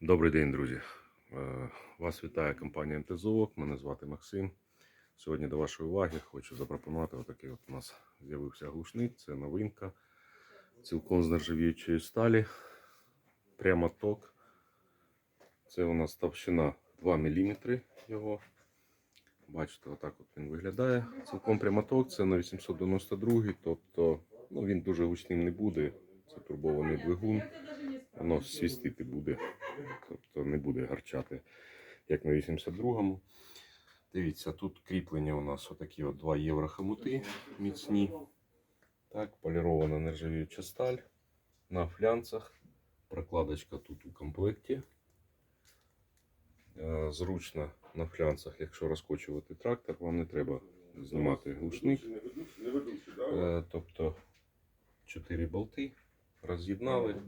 Добрий день, друзі. Е, Вас вітає компанія МТЗОК. Мене звати Максим. Сьогодні до вашої уваги хочу запропонувати отакий от у нас з'явився глушник. Це новинка. Цілком з нержавіючої сталі. Прямо ток. Це у нас товщина 2 мм його. Бачите, отак от він виглядає. Цілком прямоток, це на 892, тобто ну, він дуже гучним не буде. Це турбований двигун. Воно свістити буде, тобто не буде гарчати, як на 82-му. Дивіться, тут кріплення у нас отакі от 2 євро хомути міцні. Так, полірована нержавіюча сталь на флянцах. Прокладочка тут у комплекті. Е, Зручно на флянцах, якщо розкочувати трактор, вам не треба знімати глушник. Е, Тобто 4 болти роз'єднали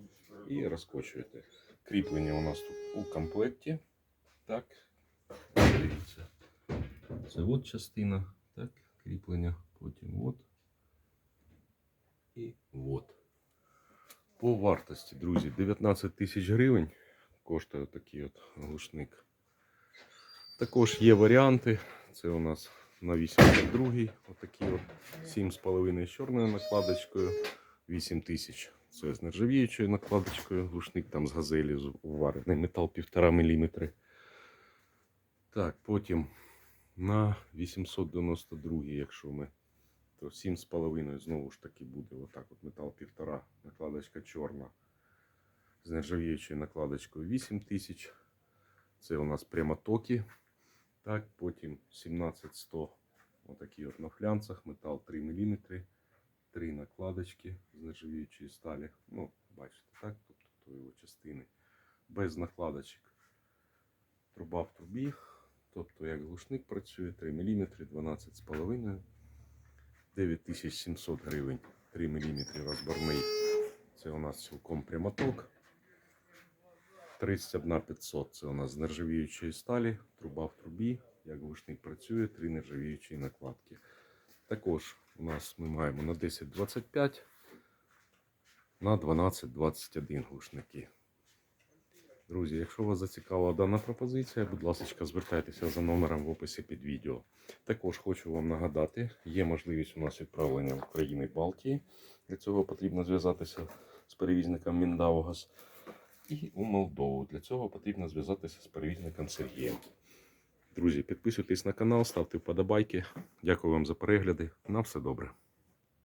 і розкочуєте. Кріплення у нас тут у комплекті. Так, дивіться. Це от частина, так, кріплення, потім от. І от. По вартості, друзі, 19 тисяч гривень коштує такий от глушник. Також є варіанти. Це у нас на 82-й, отакий от 7,5 з чорною накладочкою, 8 тисяч. Це з нержавіючою накладочкою, глушник там з газелі з- варений метал 1,5 мм. Так, потім на 892, якщо ми, то 7,5 знову ж таки буде. Отак от метал 1,5, накладочка чорна. З нержавіючою накладочкою 8 тисяч. Це у нас прямотоки. Так, потім 17100. Отакі от на флянцах, метал 3 мм три накладочки з нержавіючої сталі. Ну, бачите, так? Тобто то його частини. Без накладочок. Труба в трубі. Тобто, як глушник працює, 3 мм, 12,5 9700 гривень. 3 мм розборний. Це у нас цілком прямоток. 31 500 це у нас з нержавіючої сталі, труба в трубі. Як глушник працює, три нержавіючі накладки. Також у нас ми маємо на 1025 на 1221 глушники. Друзі, якщо вас зацікавила дана пропозиція, будь ласка, звертайтеся за номером в описі під відео. Також хочу вам нагадати, є можливість у нас відправлення в країни Балтії. Для цього потрібно зв'язатися з перевізником Міндаугас. І у Молдову. Для цього потрібно зв'язатися з перевізником Сергієм. Друзі, підписуйтесь на канал, ставте вподобайки. Дякую вам за перегляди. На все добре.